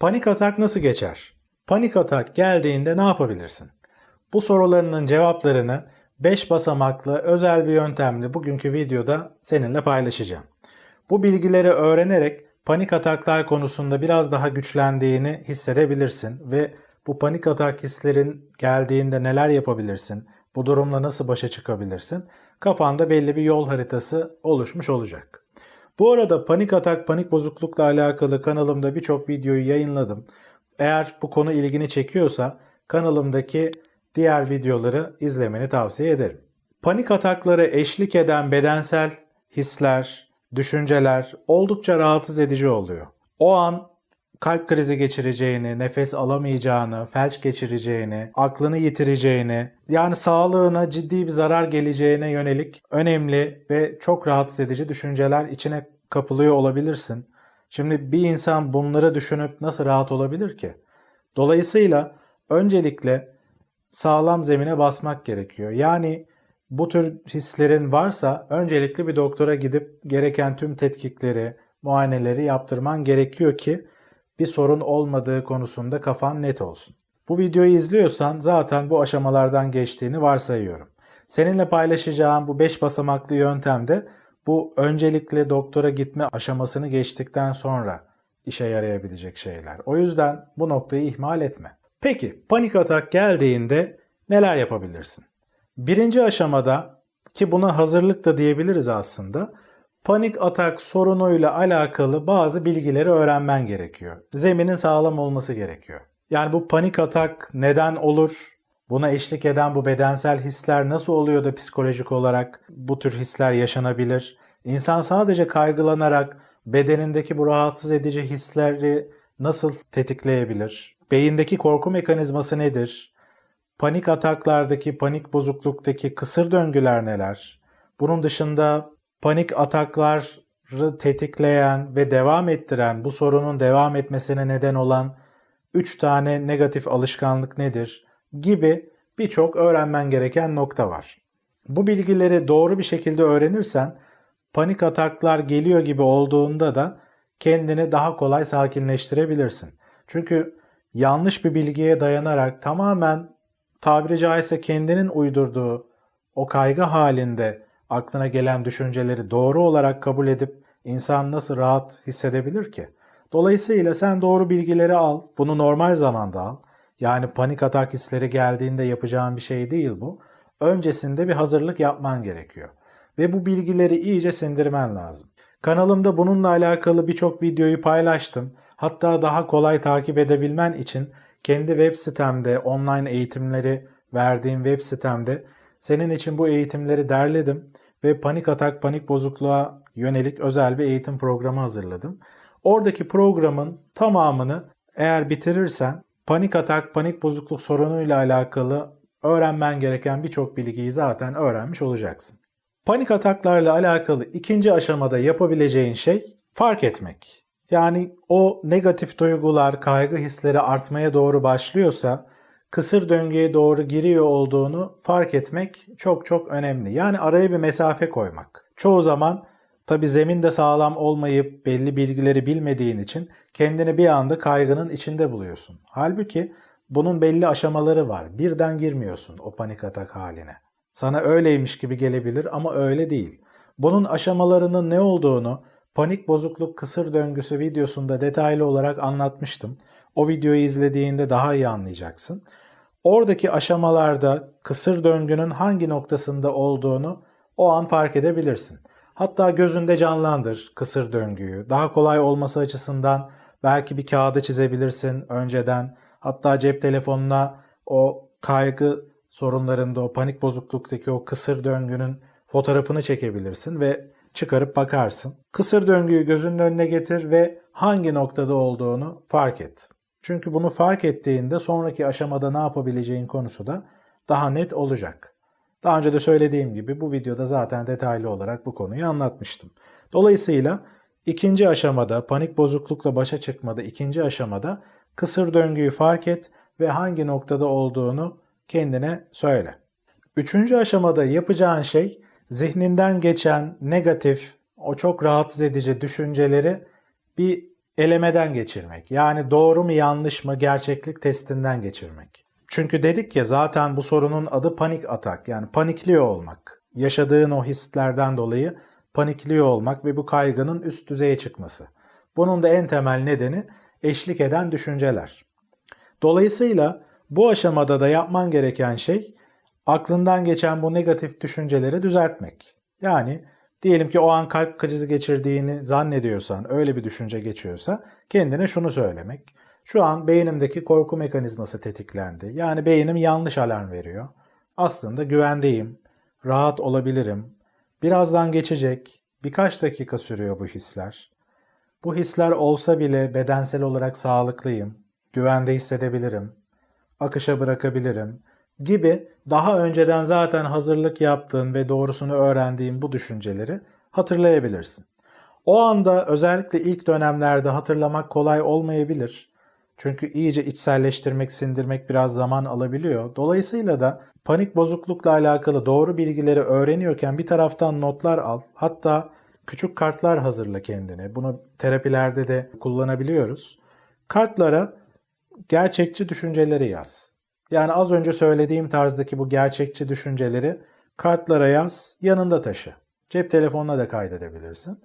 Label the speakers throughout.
Speaker 1: Panik atak nasıl geçer? Panik atak geldiğinde ne yapabilirsin? Bu sorularının cevaplarını 5 basamaklı özel bir yöntemle bugünkü videoda seninle paylaşacağım. Bu bilgileri öğrenerek panik ataklar konusunda biraz daha güçlendiğini hissedebilirsin ve bu panik atak hislerin geldiğinde neler yapabilirsin? Bu durumla nasıl başa çıkabilirsin? Kafanda belli bir yol haritası oluşmuş olacak. Bu arada panik atak, panik bozuklukla alakalı kanalımda birçok videoyu yayınladım. Eğer bu konu ilgini çekiyorsa kanalımdaki diğer videoları izlemeni tavsiye ederim. Panik atakları eşlik eden bedensel hisler, düşünceler oldukça rahatsız edici oluyor. O an kalp krizi geçireceğini, nefes alamayacağını, felç geçireceğini, aklını yitireceğini, yani sağlığına ciddi bir zarar geleceğine yönelik önemli ve çok rahatsız edici düşünceler içine kapılıyor olabilirsin. Şimdi bir insan bunları düşünüp nasıl rahat olabilir ki? Dolayısıyla öncelikle sağlam zemine basmak gerekiyor. Yani bu tür hislerin varsa öncelikle bir doktora gidip gereken tüm tetkikleri, muayeneleri yaptırman gerekiyor ki bir sorun olmadığı konusunda kafan net olsun. Bu videoyu izliyorsan zaten bu aşamalardan geçtiğini varsayıyorum. Seninle paylaşacağım bu 5 basamaklı yöntemde bu öncelikle doktora gitme aşamasını geçtikten sonra işe yarayabilecek şeyler. O yüzden bu noktayı ihmal etme. Peki panik atak geldiğinde neler yapabilirsin? Birinci aşamada ki buna hazırlık da diyebiliriz aslında panik atak sorunuyla alakalı bazı bilgileri öğrenmen gerekiyor. Zeminin sağlam olması gerekiyor. Yani bu panik atak neden olur? Buna eşlik eden bu bedensel hisler nasıl oluyor da psikolojik olarak bu tür hisler yaşanabilir? İnsan sadece kaygılanarak bedenindeki bu rahatsız edici hisleri nasıl tetikleyebilir? Beyindeki korku mekanizması nedir? Panik ataklardaki, panik bozukluktaki kısır döngüler neler? Bunun dışında panik atakları tetikleyen ve devam ettiren, bu sorunun devam etmesine neden olan 3 tane negatif alışkanlık nedir? gibi birçok öğrenmen gereken nokta var. Bu bilgileri doğru bir şekilde öğrenirsen panik ataklar geliyor gibi olduğunda da kendini daha kolay sakinleştirebilirsin. Çünkü yanlış bir bilgiye dayanarak tamamen tabiri caizse kendinin uydurduğu o kaygı halinde aklına gelen düşünceleri doğru olarak kabul edip insan nasıl rahat hissedebilir ki? Dolayısıyla sen doğru bilgileri al, bunu normal zamanda al. Yani panik atak hisleri geldiğinde yapacağın bir şey değil bu. Öncesinde bir hazırlık yapman gerekiyor. Ve bu bilgileri iyice sindirmen lazım. Kanalımda bununla alakalı birçok videoyu paylaştım. Hatta daha kolay takip edebilmen için kendi web sitemde online eğitimleri verdiğim web sitemde senin için bu eğitimleri derledim ve panik atak, panik bozukluğa yönelik özel bir eğitim programı hazırladım. Oradaki programın tamamını eğer bitirirsen panik atak, panik bozukluk sorunuyla alakalı öğrenmen gereken birçok bilgiyi zaten öğrenmiş olacaksın. Panik ataklarla alakalı ikinci aşamada yapabileceğin şey fark etmek. Yani o negatif duygular, kaygı hisleri artmaya doğru başlıyorsa kısır döngüye doğru giriyor olduğunu fark etmek çok çok önemli. Yani araya bir mesafe koymak. Çoğu zaman tabi zeminde sağlam olmayıp belli bilgileri bilmediğin için kendini bir anda kaygının içinde buluyorsun. Halbuki bunun belli aşamaları var. Birden girmiyorsun o panik atak haline. Sana öyleymiş gibi gelebilir ama öyle değil. Bunun aşamalarının ne olduğunu panik bozukluk kısır döngüsü videosunda detaylı olarak anlatmıştım. O videoyu izlediğinde daha iyi anlayacaksın. Oradaki aşamalarda kısır döngünün hangi noktasında olduğunu o an fark edebilirsin. Hatta gözünde canlandır kısır döngüyü. Daha kolay olması açısından belki bir kağıda çizebilirsin önceden. Hatta cep telefonuna o kaygı sorunlarında o panik bozukluktaki o kısır döngünün fotoğrafını çekebilirsin ve çıkarıp bakarsın. Kısır döngüyü gözünün önüne getir ve hangi noktada olduğunu fark et. Çünkü bunu fark ettiğinde sonraki aşamada ne yapabileceğin konusu da daha net olacak. Daha önce de söylediğim gibi bu videoda zaten detaylı olarak bu konuyu anlatmıştım. Dolayısıyla ikinci aşamada panik bozuklukla başa çıkmada ikinci aşamada kısır döngüyü fark et ve hangi noktada olduğunu kendine söyle. Üçüncü aşamada yapacağın şey zihninden geçen negatif, o çok rahatsız edici düşünceleri bir elemeden geçirmek. Yani doğru mu yanlış mı gerçeklik testinden geçirmek. Çünkü dedik ya zaten bu sorunun adı panik atak yani panikliyor olmak. Yaşadığın o hislerden dolayı panikliyor olmak ve bu kaygının üst düzeye çıkması. Bunun da en temel nedeni eşlik eden düşünceler. Dolayısıyla bu aşamada da yapman gereken şey aklından geçen bu negatif düşünceleri düzeltmek. Yani diyelim ki o an kalp krizi geçirdiğini zannediyorsan, öyle bir düşünce geçiyorsa kendine şunu söylemek. Şu an beynimdeki korku mekanizması tetiklendi. Yani beynim yanlış alarm veriyor. Aslında güvendeyim, rahat olabilirim. Birazdan geçecek. Birkaç dakika sürüyor bu hisler. Bu hisler olsa bile bedensel olarak sağlıklıyım. Güvende hissedebilirim. Akışa bırakabilirim gibi daha önceden zaten hazırlık yaptığın ve doğrusunu öğrendiğin bu düşünceleri hatırlayabilirsin. O anda özellikle ilk dönemlerde hatırlamak kolay olmayabilir. Çünkü iyice içselleştirmek, sindirmek biraz zaman alabiliyor. Dolayısıyla da panik bozuklukla alakalı doğru bilgileri öğreniyorken bir taraftan notlar al. Hatta küçük kartlar hazırla kendine. Bunu terapilerde de kullanabiliyoruz. Kartlara gerçekçi düşünceleri yaz. Yani az önce söylediğim tarzdaki bu gerçekçi düşünceleri kartlara yaz, yanında taşı. Cep telefonuna da kaydedebilirsin.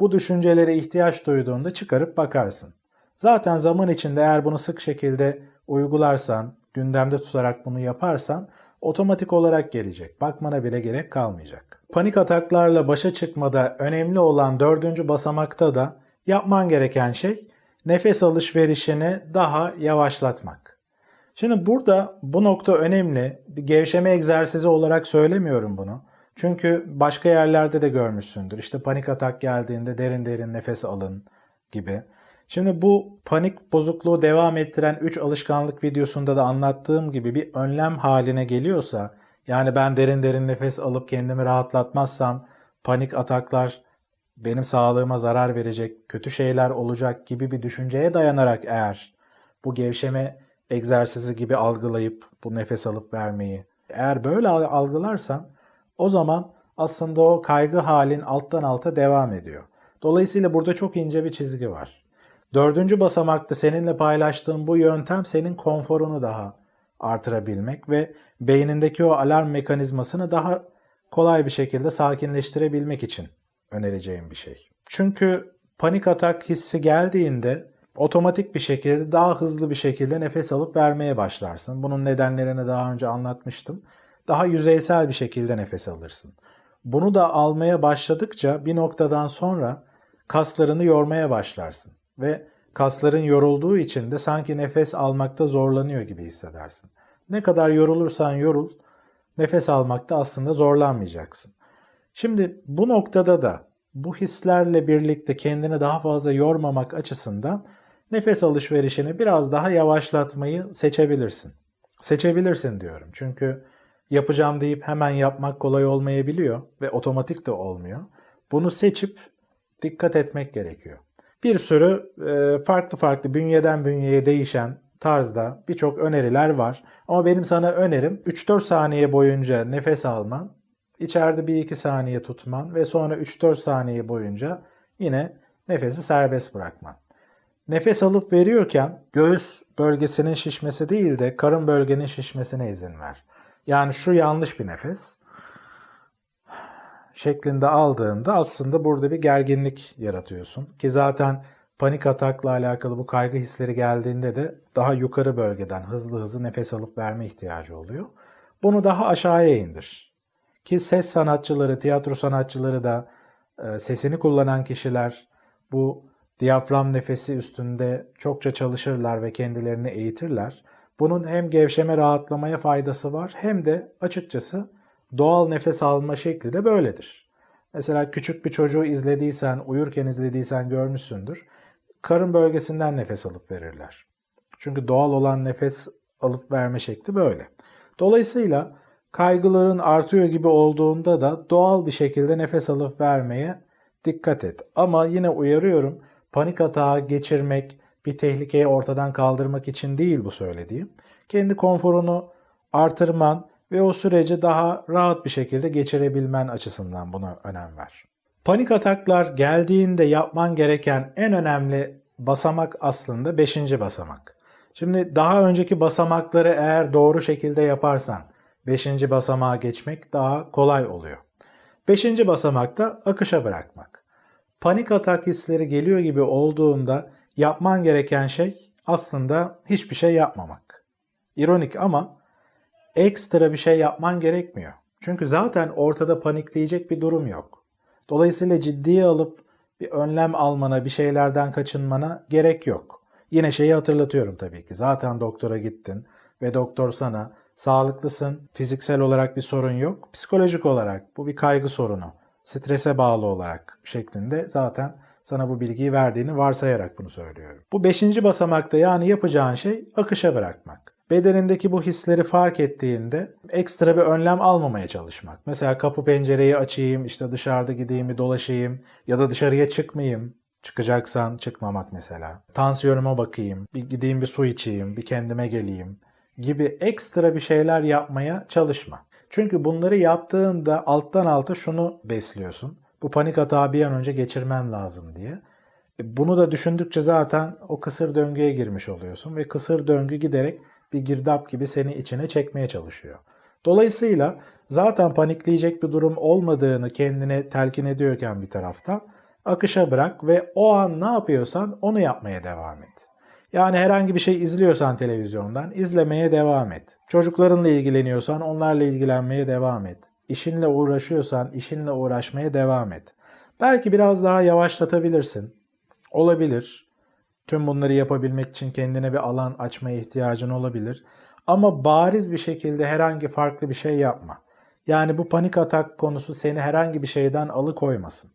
Speaker 1: Bu düşüncelere ihtiyaç duyduğunda çıkarıp bakarsın. Zaten zaman içinde eğer bunu sık şekilde uygularsan, gündemde tutarak bunu yaparsan otomatik olarak gelecek. Bakmana bile gerek kalmayacak. Panik ataklarla başa çıkmada önemli olan dördüncü basamakta da yapman gereken şey nefes alışverişini daha yavaşlatmak. Şimdi burada bu nokta önemli. Bir gevşeme egzersizi olarak söylemiyorum bunu. Çünkü başka yerlerde de görmüşsündür. İşte panik atak geldiğinde derin derin nefes alın gibi. Şimdi bu panik bozukluğu devam ettiren 3 alışkanlık videosunda da anlattığım gibi bir önlem haline geliyorsa yani ben derin derin nefes alıp kendimi rahatlatmazsam panik ataklar benim sağlığıma zarar verecek, kötü şeyler olacak gibi bir düşünceye dayanarak eğer bu gevşeme egzersizi gibi algılayıp bu nefes alıp vermeyi eğer böyle algılarsan o zaman aslında o kaygı halin alttan alta devam ediyor. Dolayısıyla burada çok ince bir çizgi var. Dördüncü basamakta seninle paylaştığım bu yöntem senin konforunu daha artırabilmek ve beynindeki o alarm mekanizmasını daha kolay bir şekilde sakinleştirebilmek için önereceğim bir şey. Çünkü panik atak hissi geldiğinde otomatik bir şekilde daha hızlı bir şekilde nefes alıp vermeye başlarsın. Bunun nedenlerini daha önce anlatmıştım. Daha yüzeysel bir şekilde nefes alırsın. Bunu da almaya başladıkça bir noktadan sonra kaslarını yormaya başlarsın ve kasların yorulduğu için de sanki nefes almakta zorlanıyor gibi hissedersin. Ne kadar yorulursan yorul, nefes almakta aslında zorlanmayacaksın. Şimdi bu noktada da bu hislerle birlikte kendini daha fazla yormamak açısından nefes alışverişini biraz daha yavaşlatmayı seçebilirsin. Seçebilirsin diyorum. Çünkü yapacağım deyip hemen yapmak kolay olmayabiliyor ve otomatik de olmuyor. Bunu seçip dikkat etmek gerekiyor. Bir sürü e, farklı farklı bünyeden bünyeye değişen tarzda birçok öneriler var. Ama benim sana önerim 3-4 saniye boyunca nefes alman, içeride 1-2 saniye tutman ve sonra 3-4 saniye boyunca yine nefesi serbest bırakman. Nefes alıp veriyorken göğüs bölgesinin şişmesi değil de karın bölgenin şişmesine izin ver. Yani şu yanlış bir nefes şeklinde aldığında aslında burada bir gerginlik yaratıyorsun. Ki zaten panik atakla alakalı bu kaygı hisleri geldiğinde de daha yukarı bölgeden hızlı hızlı nefes alıp verme ihtiyacı oluyor. Bunu daha aşağıya indir. Ki ses sanatçıları, tiyatro sanatçıları da e, sesini kullanan kişiler bu diyafram nefesi üstünde çokça çalışırlar ve kendilerini eğitirler. Bunun hem gevşeme rahatlamaya faydası var hem de açıkçası doğal nefes alma şekli de böyledir. Mesela küçük bir çocuğu izlediysen, uyurken izlediysen görmüşsündür. Karın bölgesinden nefes alıp verirler. Çünkü doğal olan nefes alıp verme şekli böyle. Dolayısıyla kaygıların artıyor gibi olduğunda da doğal bir şekilde nefes alıp vermeye dikkat et. Ama yine uyarıyorum panik atağı geçirmek, bir tehlikeyi ortadan kaldırmak için değil bu söylediğim. Kendi konforunu artırman ve o süreci daha rahat bir şekilde geçirebilmen açısından buna önem ver. Panik ataklar geldiğinde yapman gereken en önemli basamak aslında 5. basamak. Şimdi daha önceki basamakları eğer doğru şekilde yaparsan 5. basamağa geçmek daha kolay oluyor. 5. basamakta akışa bırakmak. Panik atak hisleri geliyor gibi olduğunda yapman gereken şey aslında hiçbir şey yapmamak. İronik ama ekstra bir şey yapman gerekmiyor. Çünkü zaten ortada panikleyecek bir durum yok. Dolayısıyla ciddiye alıp bir önlem almana, bir şeylerden kaçınmana gerek yok. Yine şeyi hatırlatıyorum tabii ki. Zaten doktora gittin ve doktor sana sağlıklısın, fiziksel olarak bir sorun yok, psikolojik olarak bu bir kaygı sorunu, strese bağlı olarak şeklinde zaten sana bu bilgiyi verdiğini varsayarak bunu söylüyorum. Bu beşinci basamakta yani yapacağın şey akışa bırakmak. Bedenindeki bu hisleri fark ettiğinde ekstra bir önlem almamaya çalışmak. Mesela kapı pencereyi açayım, işte dışarıda gideyim bir dolaşayım ya da dışarıya çıkmayayım. Çıkacaksan çıkmamak mesela. Tansiyonuma bakayım, bir gideyim bir su içeyim, bir kendime geleyim gibi ekstra bir şeyler yapmaya çalışma. Çünkü bunları yaptığında alttan alta şunu besliyorsun. Bu panik atağı bir an önce geçirmem lazım diye. E, Bunu da düşündükçe zaten o kısır döngüye girmiş oluyorsun ve kısır döngü giderek bir girdap gibi seni içine çekmeye çalışıyor. Dolayısıyla zaten panikleyecek bir durum olmadığını kendine telkin ediyorken bir taraftan akışa bırak ve o an ne yapıyorsan onu yapmaya devam et. Yani herhangi bir şey izliyorsan televizyondan izlemeye devam et. Çocuklarınla ilgileniyorsan onlarla ilgilenmeye devam et. İşinle uğraşıyorsan işinle uğraşmaya devam et. Belki biraz daha yavaşlatabilirsin. Olabilir. Tüm bunları yapabilmek için kendine bir alan açmaya ihtiyacın olabilir. Ama bariz bir şekilde herhangi farklı bir şey yapma. Yani bu panik atak konusu seni herhangi bir şeyden alıkoymasın.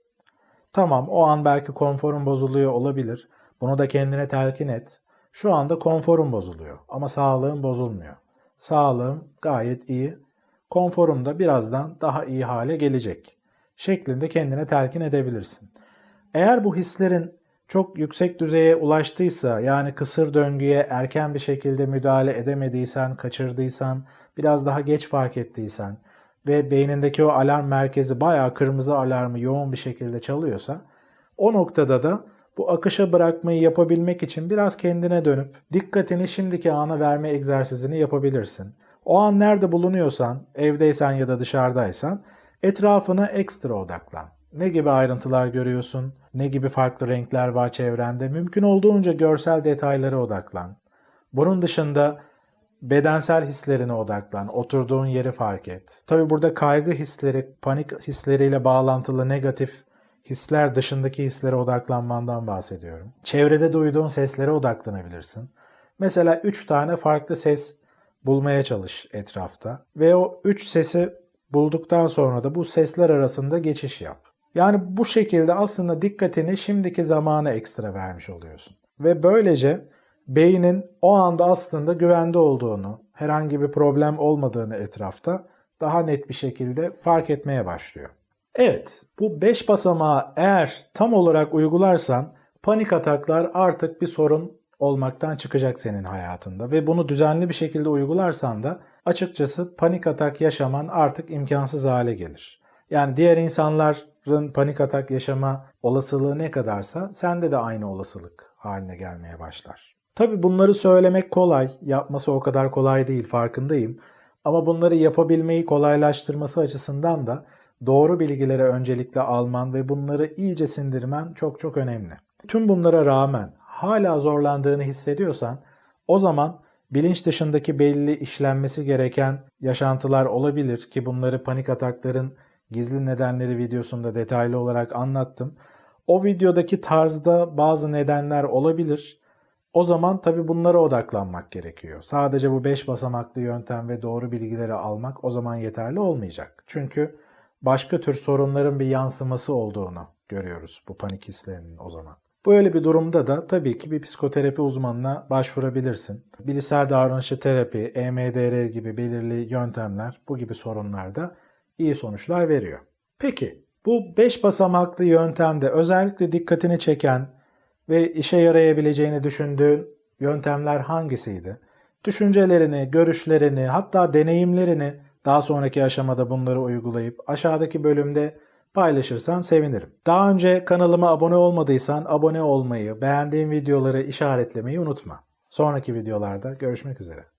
Speaker 1: Tamam o an belki konforun bozuluyor olabilir. Bunu da kendine telkin et. Şu anda konforum bozuluyor ama sağlığım bozulmuyor. Sağlığım gayet iyi. Konforum da birazdan daha iyi hale gelecek. Şeklinde kendine telkin edebilirsin. Eğer bu hislerin çok yüksek düzeye ulaştıysa yani kısır döngüye erken bir şekilde müdahale edemediysen, kaçırdıysan, biraz daha geç fark ettiysen ve beynindeki o alarm merkezi bayağı kırmızı alarmı yoğun bir şekilde çalıyorsa o noktada da bu akışa bırakmayı yapabilmek için biraz kendine dönüp dikkatini şimdiki ana verme egzersizini yapabilirsin. O an nerede bulunuyorsan, evdeysen ya da dışarıdaysan etrafına ekstra odaklan. Ne gibi ayrıntılar görüyorsun? Ne gibi farklı renkler var çevrende? Mümkün olduğunca görsel detaylara odaklan. Bunun dışında bedensel hislerine odaklan. Oturduğun yeri fark et. Tabi burada kaygı hisleri, panik hisleriyle bağlantılı negatif hisler dışındaki hislere odaklanmandan bahsediyorum. Çevrede duyduğun seslere odaklanabilirsin. Mesela 3 tane farklı ses bulmaya çalış etrafta ve o 3 sesi bulduktan sonra da bu sesler arasında geçiş yap. Yani bu şekilde aslında dikkatini şimdiki zamana ekstra vermiş oluyorsun. Ve böylece beynin o anda aslında güvende olduğunu, herhangi bir problem olmadığını etrafta daha net bir şekilde fark etmeye başlıyor. Evet, bu 5 basamağı eğer tam olarak uygularsan panik ataklar artık bir sorun olmaktan çıkacak senin hayatında ve bunu düzenli bir şekilde uygularsan da açıkçası panik atak yaşaman artık imkansız hale gelir. Yani diğer insanların panik atak yaşama olasılığı ne kadarsa sende de aynı olasılık haline gelmeye başlar. Tabi bunları söylemek kolay, yapması o kadar kolay değil farkındayım. Ama bunları yapabilmeyi kolaylaştırması açısından da doğru bilgileri öncelikle alman ve bunları iyice sindirmen çok çok önemli. Tüm bunlara rağmen hala zorlandığını hissediyorsan o zaman bilinç dışındaki belli işlenmesi gereken yaşantılar olabilir ki bunları panik atakların gizli nedenleri videosunda detaylı olarak anlattım. O videodaki tarzda bazı nedenler olabilir. O zaman tabi bunlara odaklanmak gerekiyor. Sadece bu 5 basamaklı yöntem ve doğru bilgileri almak o zaman yeterli olmayacak. Çünkü başka tür sorunların bir yansıması olduğunu görüyoruz bu panik hislerinin o zaman. Böyle bir durumda da tabii ki bir psikoterapi uzmanına başvurabilirsin. Bilişsel davranışçı terapi, EMDR gibi belirli yöntemler bu gibi sorunlarda iyi sonuçlar veriyor. Peki bu 5 basamaklı yöntemde özellikle dikkatini çeken ve işe yarayabileceğini düşündüğün yöntemler hangisiydi? Düşüncelerini, görüşlerini, hatta deneyimlerini daha sonraki aşamada bunları uygulayıp aşağıdaki bölümde paylaşırsan sevinirim. Daha önce kanalıma abone olmadıysan abone olmayı, beğendiğin videoları işaretlemeyi unutma. Sonraki videolarda görüşmek üzere.